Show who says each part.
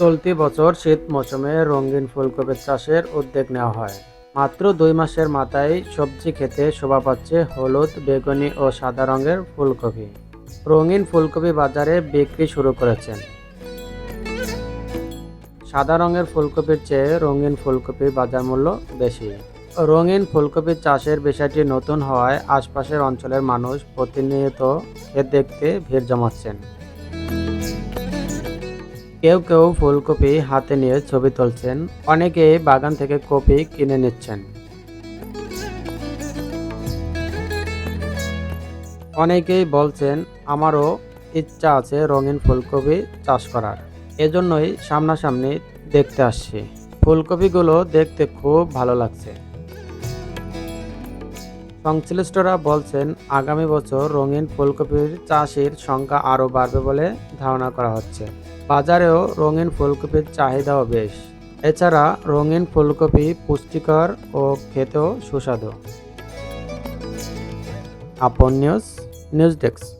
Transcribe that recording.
Speaker 1: চলতি বছর শীত মৌসুমে রঙিন ফুলকপির চাষের উদ্যোগ নেওয়া হয়। মাত্র দুই মাসের মাথায় সবজি খেতে শোভা পাচ্ছে হলুদ, বেগুনি ও সাদা রঙের ফুলকপি। রঙিন ফুলকপি বাজারে বিক্রি শুরু করেছেন। সাদা রঙের ফুলকপির চেয়ে রঙিন ফুলকপির বাজার মূল্য বেশি। রঙিন ফুলকপির চাষের বিষয়টি নতুন হওয়ায় আশপাশের অঞ্চলের মানুষ প্রতিনিয়ত এ দেখতে ভিড় জমাচ্ছেন। কেউ কেউ ফুলকপি হাতে নিয়ে ছবি তুলছেন। অনেকে বাগান থেকে কপি কিনে নিচ্ছেন। অনেকেই বলছেন, আমারও ইচ্ছা আছে রঙিন ফুলকপি চাষ করার। এজন্যই সামনাসামনি দেখতে আসছি। ফুলকপিগুলো দেখতে খুব ভালো লাগছে। সংশ্লিষ্টরা বলছেন, আগামী বছর রঙিন ফুলকপির চাষির সংখ্যা আরও বাড়বে বলে ধারণা করা হচ্ছে। বাজারেও রঙিন ফুলকপির চাহিদাও বেশ। এছাড়া রঙিন ফুলকপি পুষ্টিকর ও খেতেও সুস্বাদু। আপন নিউজ নিউজ ডেস্ক।